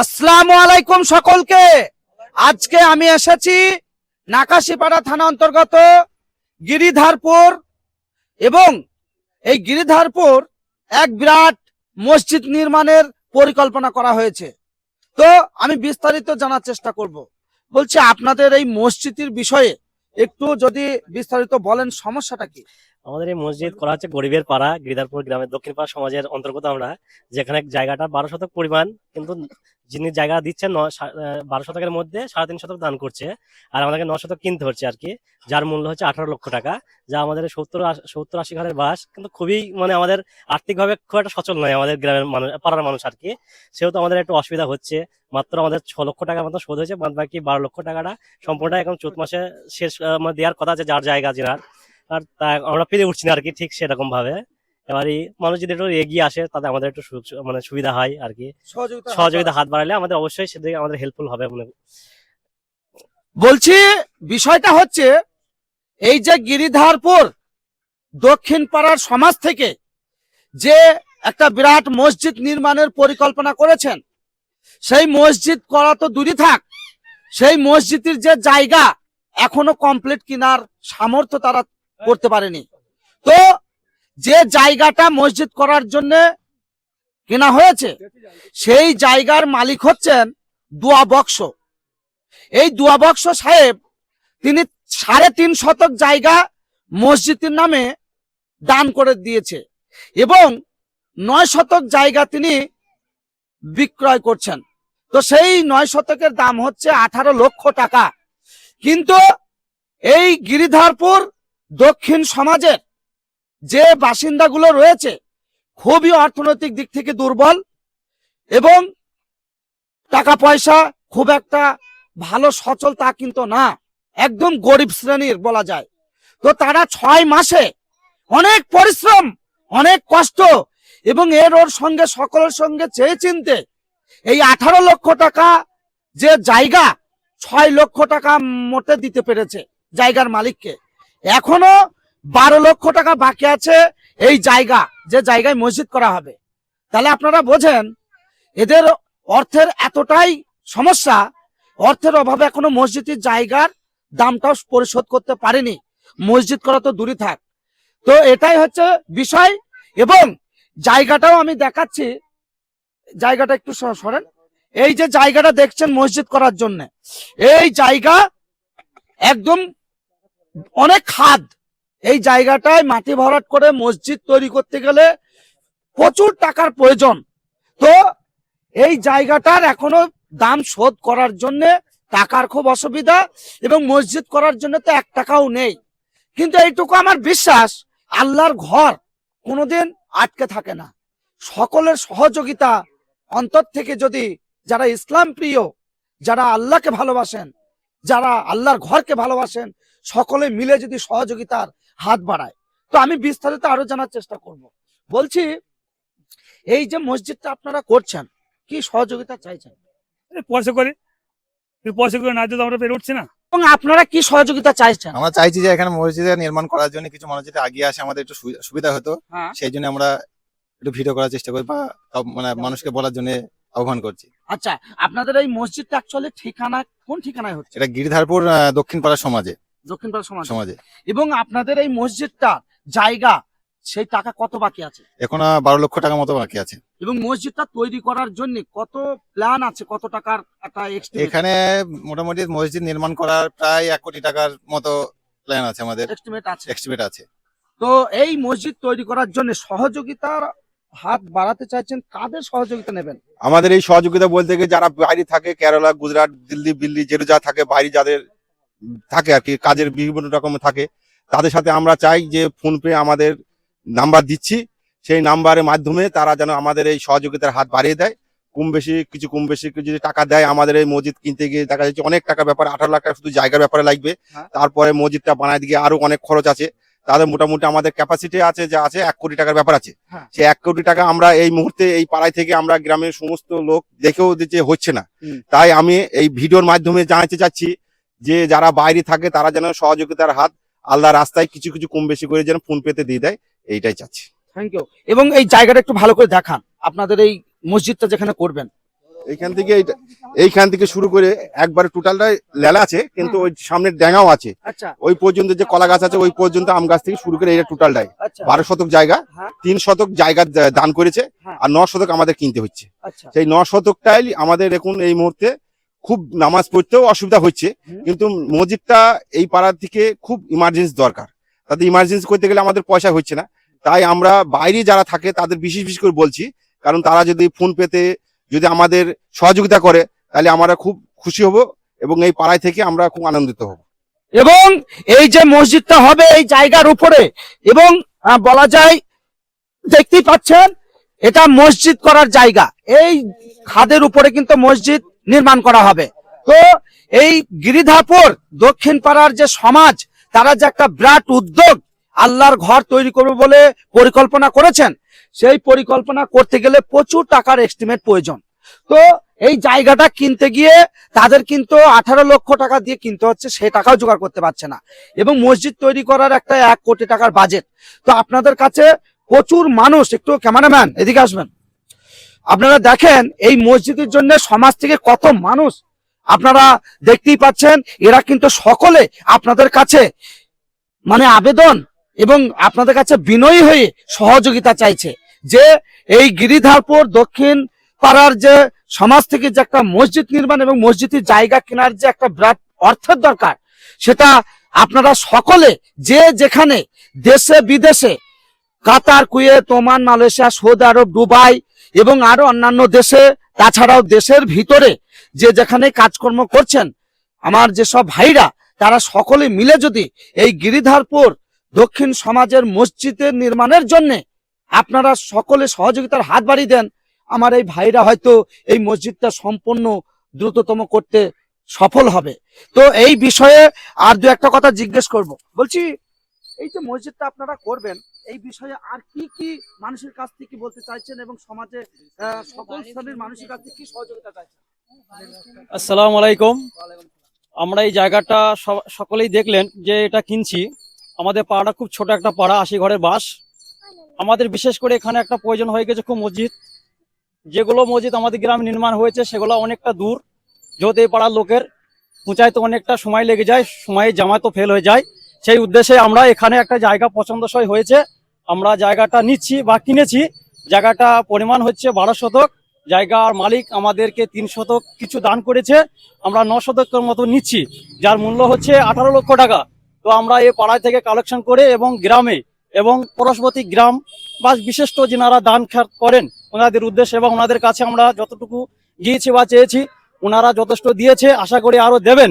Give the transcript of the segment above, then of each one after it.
আসসালামু আলাইকুম সকলকে। আজকে আমি এসেছি নাকাশিপাড়া থানা অন্তর্গত গিরিধারপুর এবং এই গিরিধারপুর এক বিরাট মসজিদ নির্মাণের পরিকল্পনা করা হয়েছে। তো আমি বিস্তারিত জানার চেষ্টা করব। বলছি, আপনাদের এই মসজিদের বিষয়ে একটু যদি বিস্তারিত বলেন, সমস্যাটা কি? আমাদের এই মসজিদ করা হচ্ছে গরিবের পাড়া, গিরিধারপুর গ্রামের দক্ষিণ পাড়া সমাজের অন্তর্গত আমরা। যেখানে জায়গাটা বারো শতক পরিমাণ, কিন্তু যিনি জায়গা দিচ্ছেন বারো শতকের মধ্যে সাড়ে তিন শতক দান করছে। আর আমাদেরকে ন শতক কিনতে হচ্ছে আর কি, যার মূল্য হচ্ছে আঠারো লক্ষ টাকা, যা আমাদের সত্তর সত্তর আশি ঘরের বাস, কিন্তু খুবই মানে আমাদের আর্থিকভাবে খুব একটা সচল নয় আমাদের গ্রামের মানুষ পাড়ার মানুষ আর কি। সেহেতু আমাদের একটু অসুবিধা হচ্ছে, মাত্র আমাদের ছ লক্ষ টাকার মতো শোধ হয়েছে বাদ বাকি বারো লক্ষ টাকাটা সম্পূর্ণ এখন চৌত মাসে শেষ মানে দেওয়ার কথা আছে যার জায়গা জেনার আর তা আমরা পেরে উঠছি না আর কি ঠিক সেরকম ভাবে এবারই মানুষ যদি একটু এগিয়ে আসে তাতে আমাদের একটু সুযোগ- মানে সুবিধা হয় আর কি সহযোগিতা সহযোগিতা হাত বাড়ালে আমাদের অবশ্যই সেদিকে আমাদের হেল্পফুল হবে মনে বলছি বিষয়টা হচ্ছে এই যে গিরিধারপুর দক্ষিণ পাড়ার সমাজ থেকে যে একটা বিরাট মসজিদ নির্মাণের পরিকল্পনা করেছেন সেই মসজিদ করা তো দূরে থাক। সেই মসজিদের যে জায়গা এখনও কমপ্লিট কিনার সামর্থ্য তারা করতে পারেনি। তো যে জায়গাটা মসজিদ করার জন্য কেনা হয়েছে, সেই জায়গার মালিক হচ্ছেন দুয়া বক্স। এই দুয়া বক্স সাহেব, তিনি সাড়ে তিন শতক জায়গা মসজিদের নামে দান করে দিয়েছে এবং নয় শতক জায়গা তিনি বিক্রয় করছেন। তো সেই নয় শতকের দাম হচ্ছে আঠারো লক্ষ টাকা। কিন্তু এই গিরিধারপুর দক্ষিণ সমাজের যে বাসিন্দাগুলো রয়েছে, খুবই অর্থনৈতিক দিক থেকে দুর্বল এবং টাকা পয়সা খুব একটা ভালো, সচল তা কিন্তু না। একদম গরিব শ্রেণির বলা যায়। তো তারা ছয় মাসে অনেক পরিশ্রম, অনেক কষ্ট এবং এর ওর সঙ্গে, সকলের সঙ্গে চেয়ে চিনতে এই আঠারো লক্ষ টাকা যে জায়গা, ছয় লক্ষ টাকা মোটে দিতে পেরেছে জায়গার মালিককে। এখনও বারো লক্ষ টাকা বাকি আছে এই জায়গা, যে জায়গায় মসজিদ করা হবে। তাহলে আপনারা বোঝেন, এদের অর্থের এতটাই সমস্যা, অর্থের অভাবে এখনও মসজিদের জায়গার দামটাও পরিশোধ করতে পারেনি। মসজিদ করা তো দূরে থাক। তো এটাই হচ্ছে বিষয় এবং জায়গাটাও আমি দেখাচ্ছি। জায়গাটা একটু সরেন। এই যে জায়গাটা দেখছেন মসজিদ করার জন্য, এই জায়গা একদম অনেক খাদ। এই জায়গাটায় মাটি ভরাট করে মসজিদ তৈরি করতে গেলে প্রচুর টাকার প্রয়োজন। তো এই জায়গাটার এখনও দাম শোধ করার জন্য টাকার খুব অসুবিধা এবং মসজিদ করার জন্য তো এক টাকাও নেই। কিন্তু এইটুকু আমার বিশ্বাস, আল্লাহর ঘর কোনোদিন আটকে থাকে না। সকলের সহযোগিতা অন্তর থেকে যদি যারা ইসলাম প্রিয়, যারা আল্লাহকে ভালোবাসেন, যারা আল্লাহর ঘরকে ভালোবাসেন সকলে মিলে যদি সহযোগিতার হাত বাড়ায়। তো আমি বিস্তারিত আরও জানার চেষ্টা করব। বলছি এই যে মসজিদটা আপনারা করছেন কি সহযোগিতা চাইছেন? পয়সা করে। পয়সা না আমরা পেরে উঠছি না। এবং আপনারা কি সহযোগিতা চাইছেন? আমরা চাইছি যে এখানে মসজিদে নির্মাণ করার জন্য কিছু মানুষ যদি আগিয়ে আসে আমাদের একটু সুবি- সুবিধা হতো। হ্যাঁ। সেই জন্য আমরা একটু ভিডিও করার চেষ্টা করি বা মানে মানুষকে বলার জন্য আহ্বান করছি। আচ্ছা আপনাদের এই মসজিদটা অ্যাকচুয়ালি ঠিকানা কোন ঠিকানায় হচ্ছে? এটা গিরিধারপুর আহ, দক্ষিণ পাড়া সমাজে। দক্ষিণপাড়া সমাজ। সমাজে। এবং আপনাদের এই মসজিদটা জায়গা সেই টাকা কত বাকি আছে? এখন বারো লক্ষ টাকা মতো বাকি আছে। এবং মসজিদটা তৈরি করার জন্য কত প্ল্যান আছে? কত টাকার একটা? এখানে মোটামুটি মসজিদ নির্মাণ করার প্রায় এক কোটি টাকার মতো প্ল্যান আছে আমাদের। Estimate আছে। এস্টিমেট আছে। তো এই মসজিদ তৈরি করার জন্য সহযোগিতার হাত বাড়াতে চাইছেন কাদের সহযোগিতা নেবেন? আমাদের এই সহযোগিতা বলতে গিয়ে যারা বাইরে থাকে কেরালা গুজরাট দিল্লি দিল্লি যেটা যা থাকে বাইরে যাদের থাকে আর কি কাজের বিভিন্ন রকম থাকে। তাদের সাথে আমরা চাই যে ফোন পে আমাদের নাম্বার দিচ্ছি। সেই নাম্বারের মাধ্যমে তারা যেন আমাদের এই সহযোগিতার হাত বাড়িয়ে দেয়। কম বেশি কিছু কম বেশি কিছু যদি টাকা দেয় আমাদের এই মসজিদ কিনতে গিয়ে দেখা যাচ্ছে অনেক টাকা ব্যাপার আঠারো লাখ টাকা শুধু জায়গার ব্যাপারে লাগবে। হ্যাঁ। তারপরে মসজিদটা বানায় দিকে আরও অনেক খরচ আছে। তাদের মোটামুটি আমাদের ক্যাপাসিটি আছে যা আছে এক কোটি টাকার ব্যাপার আছে। হ্যাঁ। সে এক কোটি টাকা আমরা এই মুহূর্তে এই পাড়ায় থেকে আমরা গ্রামের সমস্ত লোক দেখেও যে হচ্ছে না। তাই আমি এই ভিডিওর মাধ্যমে জানাতে চাচ্ছি যে যারা বাইরে থাকে তারা যেন সহযোগিতার হাত আল্লাহ রাস্তায় কিছু কিছু কম বেশি করে যেন ফোন পেতে দিয়ে দেয় এইটাই চাচ্ছি। থ্যাংক ইউ এবং এই জায়গাটা একটু ভালো করে দেখান আপনাদের এই মসজিদটা যেখানে করবেন। এইখান থেকে এইটা- এইখান থেকে শুরু করে একবারে টোটালটা লেলা আছে কিন্তু ওই সামনে ড্যাঙাও আছে। আচ্ছা। ওই পর্যন্ত যে কলা গাছ আছে ওই পর্যন্ত আম গাছ থেকে শুরু করে এটা টোটালটাই আচ্ছা। বারো শতক জায়গা হ্যাঁ। তিন শতক জায়গা দান করেছে হ্যাঁ। আর ন শতক আমাদের কিনতে হচ্ছে। আচ্ছা। সেই ন শতকটাই আমাদের এখন এই মুহূর্তে খুব নামাজ পড়তেও অসুবিধা হচ্ছে, কিন্তু মসজিদটা এই পাড়ার থেকে খুব ইমার্জেন্সি দরকার। তাতে ইমার্জেন্সি করতে গেলে আমাদের পয়সা হচ্ছে না। তাই আমরা বাইরে যারা থাকে, তাদের বিশেষ বিশেষ করে বলছি, কারণ তারা যদি ফোন পেতে, যদি আমাদের সহযোগিতা করে, তাহলে আমরা খুব খুশি হব এবং এই পাড়ায় থেকে আমরা খুব আনন্দিত হব। এবং এই যে মসজিদটা হবে এই জায়গার উপরে, এবং বলা যায়, দেখতেই পাচ্ছেন, এটা মসজিদ করার জায়গা। এই খাদের উপরে কিন্তু মসজিদ নির্মাণ করা হবে। তো এই গিরিধাপুর দক্ষিণ পাড়ার যে সমাজ, তারা যে একটা বিরাট উদ্যোগ আল্লাহর ঘর তৈরি করবে বলে পরিকল্পনা করেছেন, সেই পরিকল্পনা করতে গেলে প্রচুর টাকার এস্টিমেট প্রয়োজন। তো এই জায়গাটা কিনতে গিয়ে তাদের কিন্তু আঠারো লক্ষ টাকা দিয়ে কিনতে হচ্ছে, সে টাকাও জোগাড় করতে পারছে না। এবং মসজিদ তৈরি করার একটা এক কোটি টাকার বাজেট তো আপনাদের কাছে প্রচুর মানুষ, একটু ক্যামেরাম্যান এদিকে আসবেন। আপনারা দেখেন এই মসজিদের জন্য সমাজ থেকে কত মানুষ, আপনারা দেখতেই পাচ্ছেন, এরা কিন্তু সকলে আপনাদের কাছে মানে আবেদন এবং আপনাদের কাছে বিনয়ী হয়ে সহযোগিতা চাইছে। যে এই গিরিধারপুর দক্ষিণ পাড়ার যে সমাজ থেকে যে একটা মসজিদ নির্মাণ এবং মসজিদের জায়গা কেনার যে একটা বিরাট অর্থের দরকার, সেটা আপনারা সকলে যে যেখানে দেশে বিদেশে Qatar, Kuwait, Oman, Malaysia, Saudi Arab, Dubai এবং আরও অন্যান্য দেশে, তাছাড়াও দেশের ভিতরে যে যেখানে কাজকর্ম করছেন, আমার যেসব ভাইরা, তারা সকলে মিলে যদি এই গিরিধারপুর দক্ষিণ সমাজের মসজিদের নির্মাণের জন্য আপনারা সকলে সহযোগিতার হাত বাড়িয়ে দেন, আমার এই ভাইরা হয়তো এই মসজিদটা সম্পূর্ণ দ্রুততম করতে সফল হবে। তো এই বিষয়ে আর দু একটা কথা জিজ্ঞেস করব। বলছি, এই যে মসজিদটা আপনারা করবেন এই বিষয়ে আর কি কি মানুষের কাছ থেকে বলতে চাইছেন এবং সমাজে সকল শ্রেণির মানুষের কাছ থেকে কি সহযোগিতা চাইছেন? আসসালামু আলাইকুম। আমরা এই জায়গাটা সকলেই দেখলেন যে এটা কিনছি। আমাদের পাড়াটা খুব ছোট একটা পাড়া, আশি ঘরের বাস। আমাদের বিশেষ করে এখানে একটা প্রয়োজন হয়ে গেছে খুব মসজিদ। যেগুলো মসজিদ আমাদের গ্রামে নির্মাণ হয়েছে, সেগুলো অনেকটা দূর। যেহেতু এই পাড়ার লোকের পৌঁছাইতে অনেকটা সময় লেগে যায়, সময়ে জামা তো ফেল হয়ে যায়, সেই উদ্দেশ্যে আমরা এখানে একটা জায়গা পছন্দসই হয়েছে। আমরা জায়গাটা নিচ্ছি বা কিনেছি, জায়গাটা পরিমাণ হচ্ছে বারো শতক, জায়গার মালিক আমাদেরকে তিন শতক কিছু দান করেছে, আমরা ন শতকের মতো নিচ্ছি, যার মূল্য হচ্ছে আঠারো লক্ষ টাকা। তো আমরা এই পাড়ায় থেকে কালেকশন করে এবং গ্রামে এবং পরশবতী গ্রাম বা বিশিষ্ট যিনারা দান করেন, ওনাদের উদ্দেশ্যে এবং ওনাদের কাছে আমরা যতটুকু গিয়েছি বা চেয়েছি, ওনারা যথেষ্ট দিয়েছে, আশা করি আরও দেবেন।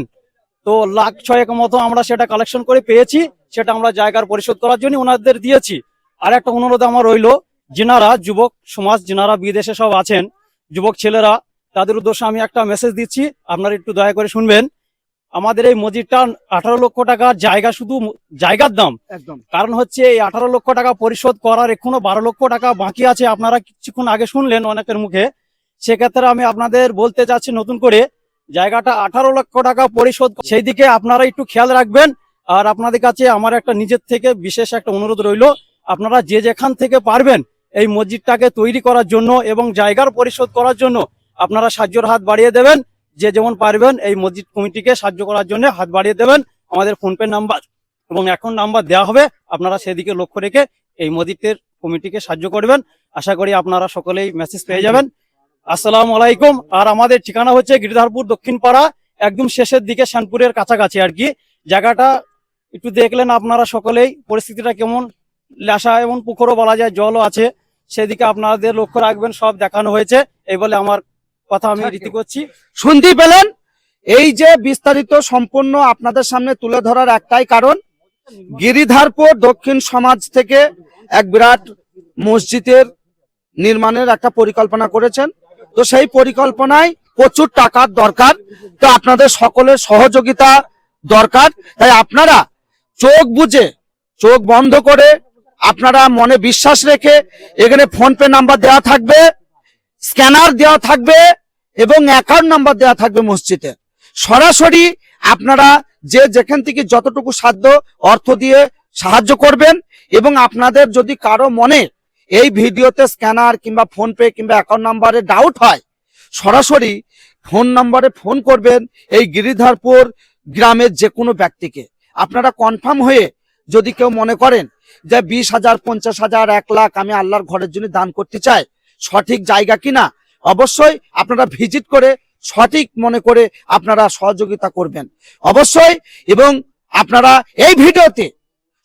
তো লাখ ছয়েক মতো আমরা সেটা কালেকশন করে পেয়েছি, সেটা আমরা জায়গার পরিশোধ করার জন্য ওনাদের দিয়েছি। আর একটা অনুরোধ আমার রইল যেনারা যুবক সমাজ যেনারা বিদেশে সব আছেন যুবক ছেলেরা তাদের উদ্দেশ্যে আমি একটা মেসেজ দিচ্ছি আপনারা একটু দয়া করে শুনবেন। আমাদের এই মসজিদটা আঠারো লক্ষ টাকার জায়গা শুধু জায়গার দাম। একদম। কারণ হচ্ছে এই আঠারো লক্ষ টাকা পরিশোধ করার এখনও বারো লক্ষ টাকা বাকি আছে আপনারা কিছুক্ষণ আগে শুনলেন অনেকের মুখে। সেক্ষেত্রে আমি আপনাদের বলতে চাচ্ছি নতুন করে জায়গাটা আঠারো লক্ষ টাকা পরিশোধ সেই দিকে আপনারা একটু খেয়াল রাখবেন। আর আপনাদের কাছে আমার একটা নিজের থেকে বিশেষ একটা অনুরোধ রইল আপনারা যে যেখান থেকে পারবেন এই মসজিদটাকে তৈরি করার জন্য এবং জায়গার পরিশোধ করার জন্য আপনারা সাহায্যের হাত বাড়িয়ে দেবেন। যে যেমন পারবেন এই মসজিদ কমিটিকে সাহায্য করার জন্য হাত বাড়িয়ে দেবেন। আমাদের ফোনপে নাম্বার এবং এখন নাম্বার দেওয়া হবে। আপনারা সেদিকে লক্ষ্য রেখে এই মসজিদের কমিটিকে সাহায্য করবেন। আশা করি আপনারা সকলেই মেসেজ পেয়ে যাবেন। আসসালামু আলাইকুম। আর আমাদের ঠিকানা হচ্ছে গিরিধারপুর দক্ষিণ পাড়া একদম শেষের দিকে শ্যানপুরের কাছাকাছি আর কি। জায়গাটা একটু দেখলেন আপনারা সকলেই। পরিস্থিতিটা কেমন? লেসা এবং পুকুরও বলা যায় জলও আছে। সেদিকে আপনাদের লক্ষ্য রাখবেন সব দেখানো হয়েছে। এই বলে আমার কথা আমি রীতি করছি। শুনতেই পেলেন এই যে বিস্তারিত সম্পূর্ণ আপনাদের সামনে তুলে ধরার একটাই কারণ গিরিধারপুর দক্ষিণ সমাজ থেকে এক বিরাট মসজিদের নির্মাণের একটা পরিকল্পনা করেছেন। তো সেই পরিকল্পনায় প্রচুর টাকার দরকার। তো আপনাদের সকলের সহযোগিতা দরকার। তাই আপনারা চোখ বুঝে চোখ বন্ধ করে আপনারা মনে বিশ্বাস রেখে এখানে ফোন পে নাম্বার দেওয়া থাকবে, স্ক্যানার দেওয়া থাকবে এবং অ্যাকাউন্ট নাম্বার দেওয়া থাকবে মসজিদে। সরাসরি আপনারা যে যেখান থেকে যতটুকু সাধ্য অর্থ দিয়ে সাহায্য করবেন এবং আপনাদের যদি কারও মনে এই ভিডিওতে স্ক্যানার কিংবা ফোন পে কিংবা অ্যাকাউন্ট নাম্বারে ডাউট হয়, সরাসরি ফোন নাম্বারে ফোন করবেন এই গিরিধারপুর গ্রামের যে কোনো ব্যক্তিকে। আপনারা কনফার্ম হয়ে যদি কেউ মনে করেন যে বিশ হাজার, পঞ্চাশ হাজার, এক লাখ আমি আল্লাহর ঘরের জন্য দান করতে চাই, সঠিক জায়গা কিনা? অবশ্যই আপনারা ভিজিট করে সঠিক মনে করে আপনারা সহযোগিতা করবেন। অবশ্যই এবং আপনারা এই ভিডিওতে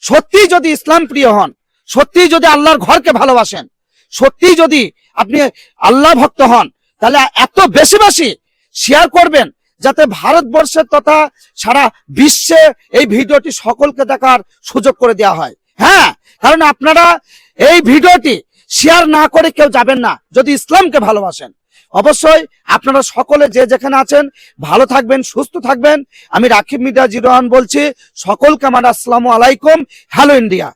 সত্যি যদি ইসলাম প্রিয় হন সত্যি যদি আল্লাহর ঘরকে ভালোবাসেন সত্যি যদি আপনি আল্লাহ ভক্ত হন, তাহলে এত বেশি বেশি শেয়ার করবেন যাতে ভারতবর্ষের তথা সারা বিশ্বে এই ভিডিওটি সকলকে দেখার সুযোগ করে দেওয়া হয়। হ্যাঁ কারণ আপনারা এই ভিডিওটি শেয়ার না করে কেউ যাবেন না, যদি ইসলামকে ভালোবাসেন। অবশ্যই আপনারা সকলে যে যেখানে আছেন, ভালো থাকবেন, সুস্থ থাকবেন। আমি রাখিব মিডিয়া জিরো ওয়ান বলছি, সকলকে আমার আসসালামু আলাইকুম, হ্যালো ইন্ডিয়া।